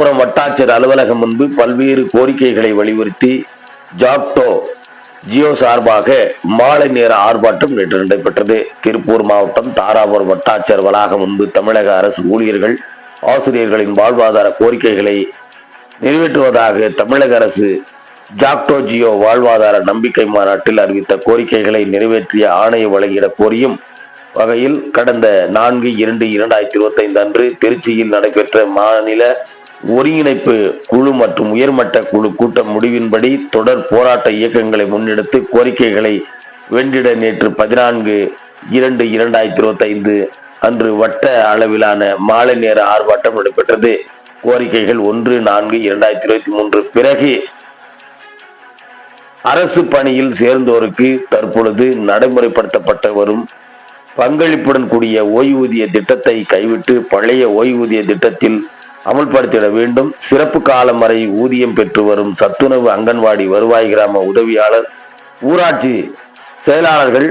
வட்டாட்சியர் அலுவலகம் முன்பு பல்வேறு கோரிக்கைகளை வலியுறுத்தி ஜாக்டோ ஜியோ சார்பாக மாலை நேர ஆர்ப்பாட்டம் நேற்று நடைபெற்றது. திருப்பூர் மாவட்டம் தாராபுரம் வட்டாட்சியர் வளாகம் முன்பு தமிழக அரசு ஊழியர்கள் ஆசிரியர்களின் வாழ்வாதார கோரிக்கைகளை நிறைவேற்றுவதாக தமிழக அரசு ஜாக்டோ ஜியோ வாழ்வாதார நம்பிக்கை மாநாட்டில் அறிவித்த கோரிக்கைகளை நிறைவேற்றிய ஆணையை வழங்கிட கோரியும் வகையில் கடந்த நான்கு இரண்டு இரண்டாயிரத்தி இருபத்தைந்து அன்று திருச்சியில் நடைபெற்ற மாநில ஒருங்கிணைப்பு குழு மற்றும் உயர்மட்ட குழு கூட்டம் முடிவின்படி தொடர் போராட்ட இயக்கங்களை முன்னெடுத்து கோரிக்கைகளை வென்றிட நேற்று பதினான்கு இரண்டு இரண்டாயிரத்தி இருபத்தி ஐந்து அன்று வட்ட அளவிலான மாலை நேர ஆர்ப்பாட்டம் நடைபெற்றது. கோரிக்கைகள் ஒன்று நான்கு இரண்டாயிரத்தி இருபத்தி மூன்று. பிறகு அரசு பணியில் சேர்ந்தோருக்கு தற்பொழுது நடைமுறைப்படுத்தப்பட்டு வரும் பங்களிப்புடன் கூடிய ஓய்வூதிய திட்டத்தை கைவிட்டு பழைய ஓய்வூதிய திட்டத்தில் அமல்படுத்திட வேண்டும். சிறப்பு காலம் வரை ஊதியம் பெற்று வரும் சத்துணவு அங்கன்வாடி வருவாய் கிராம உதவியாளர் ஊராட்சி செயலாளர்கள்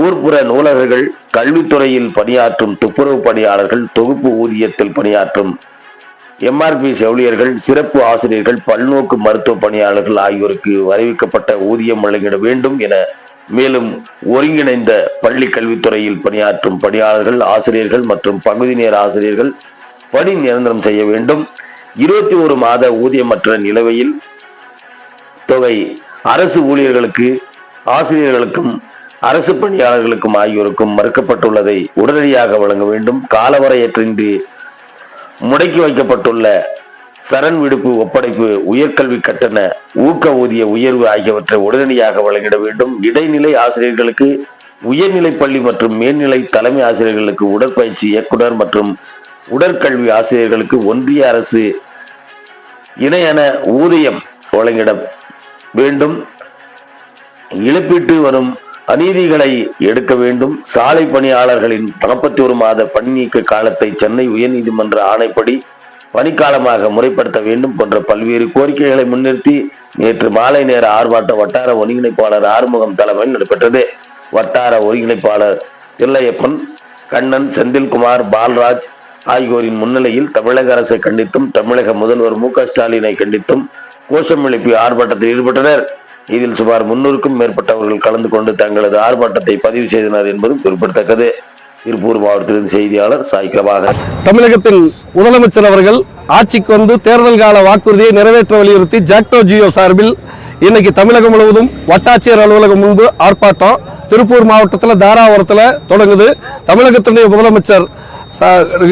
ஊர்ப்புற நூலகர்கள் கல்வித்துறையில் பணியாற்றும் துப்புரவு பணியாளர்கள் தொகுப்பு ஊதியத்தில் பணியாற்றும் எம்ஆர்பி செவிலியர்கள் சிறப்பு ஆசிரியர்கள் பல்நோக்கு மருத்துவ பணியாளர்கள் ஆகியோருக்கு அறிவிக்கப்பட்ட ஊதியம் வழங்கிட வேண்டும் என மேலும் ஒருங்கிணைந்த பள்ளி கல்வித்துறையில் பணியாற்றும் பணியாளர்கள் ஆசிரியர்கள் மற்றும் பகுதி நேர ஆசிரியர்கள் பணி நிரந்தரம் செய்ய வேண்டும். இருபத்தி ஒரு மாத ஊதியமற்ற நிலவையில் தொகை அரசு ஊழியர்களுக்கு ஆசிரியர்களுக்கும் அரசு பணியாளர்களுக்கும் ஆகியோருக்கும் மறுக்கப்பட்டுள்ளதை உடனடியாக வழங்க வேண்டும். காலவரையற்றின்றி முடக்கி வைக்கப்பட்டுள்ள சரண் விடுப்பு ஒப்படைப்பு உயர்கல்வி கட்டண ஊக்க ஊதிய உயர்வு ஆகியவற்றை உடனடியாக வழங்கிட வேண்டும். இடைநிலை ஆசிரியர்களுக்கு உயர்நிலை பள்ளி மற்றும் மேல்நிலை தலைமை ஆசிரியர்களுக்கு உடற்பயிற்சி இயக்குனர் மற்றும் உடற்கல்வி ஆசிரியர்களுக்கு ஒன்றிய அரசு இணையன ஊதியம் வழங்கிட வேண்டும். இழப்பீட்டு வரும் அநீதிகளை எடுக்க வேண்டும். சாலை பணியாளர்களின் நாற்பத்தி ஒரு மாத பணி நீக்க காலத்தை சென்னை உயர்நீதிமன்ற ஆணைப்படி பணிக்காலமாக முறைப்படுத்த வேண்டும் போன்ற பல்வேறு கோரிக்கைகளை முன்னிறுத்தி நேற்று மாலை நேர ஆர்ப்பாட்ட வட்டார ஒருங்கிணைப்பாளர் ஆறுமுகம் தலைமையில் நடைபெற்றது. வட்டார ஒருங்கிணைப்பாளர் தில்லையப்பன் கண்ணன் செந்தில்குமார் பால்ராஜ் ஆகியோரின் முன்னிலையில் தமிழக அரசை கண்டித்தும் தமிழக முதல்வர் மு ஸ்டாலினை கண்டித்தும் கோஷம் எழுப்பி ஆர்ப்பாட்டத்தில் ஈடுபட்டனர். இதில் சுமார் முன்னூறுக்கும் மேற்பட்டவர்கள் கலந்து கொண்டு தங்களது ஆர்ப்பாட்டத்தை பதிவு செய்தனர் என்பதும் குறிப்பிடத்தக்கது. திருப்பூர் மாவட்டத்திலிருந்து செய்தியாளர் சாய் பிரபாகர். தமிழகத்தின் முதலமைச்சர் அவர்கள் ஆட்சிக்கு வந்து தேர்தல் கால வாக்குறுதியை நிறைவேற்ற வலியுறுத்தி ஜாக்டோ ஜியோ சார்பில் இன்னைக்கு தமிழகம் முழுவதும் வட்டாட்சியர் அலுவலகம் முன்பு ஆர்ப்பாட்டம் திருப்பூர் மாவட்டத்தில் தாராபுரத்தில் தொடங்குது. தமிழகத்தினுடைய முதலமைச்சர்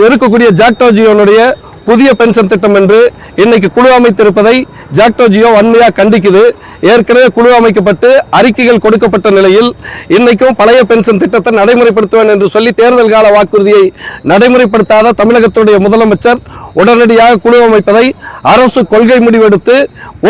இருக்கக்கூடிய ஜாக்டோ ஜியோனுடைய புதிய பென்ஷன் திட்டம் என்று இன்னைக்கு குழு அமைத்திருப்பதை ஜாக்டோ ஜியோ வன்மையாக கண்டிக்குது. ஏற்கனவே குழு அமைக்கப்பட்டு அறிக்கைகள் கொடுக்கப்பட்ட நிலையில் இன்னைக்கும் பழைய பென்ஷன் திட்டத்தை நடைமுறைப்படுத்துவேன் என்று சொல்லி தேர்தல் கால வாக்குறுதியை நடைமுறைப்படுத்தாத தமிழகத்துடைய முதலமைச்சர் உடனடியாக குழு அமைப்பதை அரசு கொள்கை முடிவெடுத்து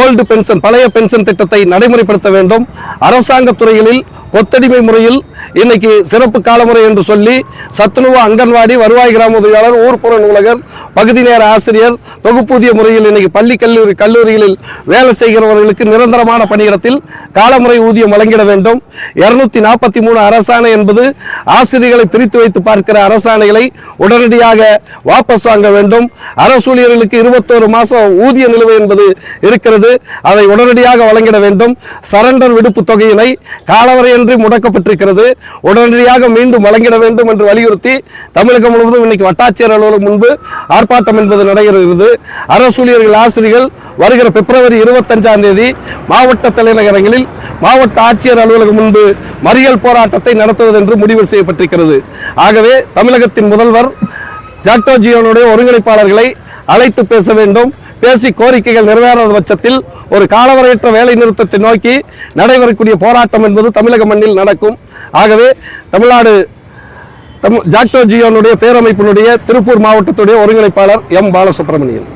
ஓல்டு பென்ஷன் பழைய பென்ஷன் திட்டத்தை நடைமுறைப்படுத்த வேண்டும். அரசாங்க துறைகளில் கொத்தடிமை முறையில் இன்னைக்கு சிறப்பு காலமுறை என்று சொல்லி சத்துணவு அங்கன்வாடி வருவாய் கிராம உதவியாளர் ஊர்ப்புற நூலகர் பகுதி நேர ஆசிரியர் தொகுப்பூதிய முறையில் இன்னைக்கு பள்ளி கல்லூரி கல்லூரிகளில் வேலை செய்கிறவர்களுக்கு நிரந்தரமான பணியிடத்தில் காலமுறை ஊதியம் வழங்கிட வேண்டும். இருநூத்தி நாற்பத்தி மூணு அரசாணை என்பது ஆசிரியர்களை பிரித்து வைத்து பார்க்கிற அரசாணைகளை உடனடியாக வாபஸ் வாங்க வேண்டும். அரசு ஊழியர்களுக்கு இருபத்தோரு மாசம் ஊதிய நிலுவை என்பது இருக்கிறது. அதை உடனடியாக வழங்கிட வேண்டும். சரண்டர் விடுப்பு தொகையினை காலவரையின்றி முடக்கப்பட்டிருக்கிறது. உடனடியாக மீண்டும் வழங்கிட வேண்டும் என்று வலியுறுத்தி தமிழகம் முழுவதும் இன்னைக்கு வட்டாட்சியர் அலுவலகம் முன்பு ஆர்ப்பாட்டம் என்பது நடைபெறுகிறது. அரசூழியர்கள் ஆசிரியர்கள் வருகிற பிப்ரவரி இருபத்தஞ்சாம் தேதி மாவட்ட தலைநகரங்களில் மாவட்ட ஆட்சியர் அலுவலகம் முன்பு மறியல் போராட்டத்தை நடத்துவது என்று முடிவு செய்யப்பட்டிருக்கிறது. ஆகவே தமிழகத்தின் முதல்வர் ஜாக்டோஜியோனுடைய ஒருங்கிணைப்பாளர்களை அழைத்து பேச வேண்டும். பேசி கோரிக்கைகள் நிறைவேறாத பட்சத்தில் ஒரு காலவரையற்ற வேலை நிறுத்தத்தை நோக்கி நடைபெறக்கூடிய போராட்டம் என்பது தமிழக மண்ணில் நடக்கும். ஆகவே தமிழ்நாடு தமிழ் ஜாக்டோ ஜியோனுடைய பேரமைப்பினுடைய திருப்பூர் மாவட்டத்துடைய ஒருங்கிணைப்பாளர் எம் பாலசுப்ரமணியன்.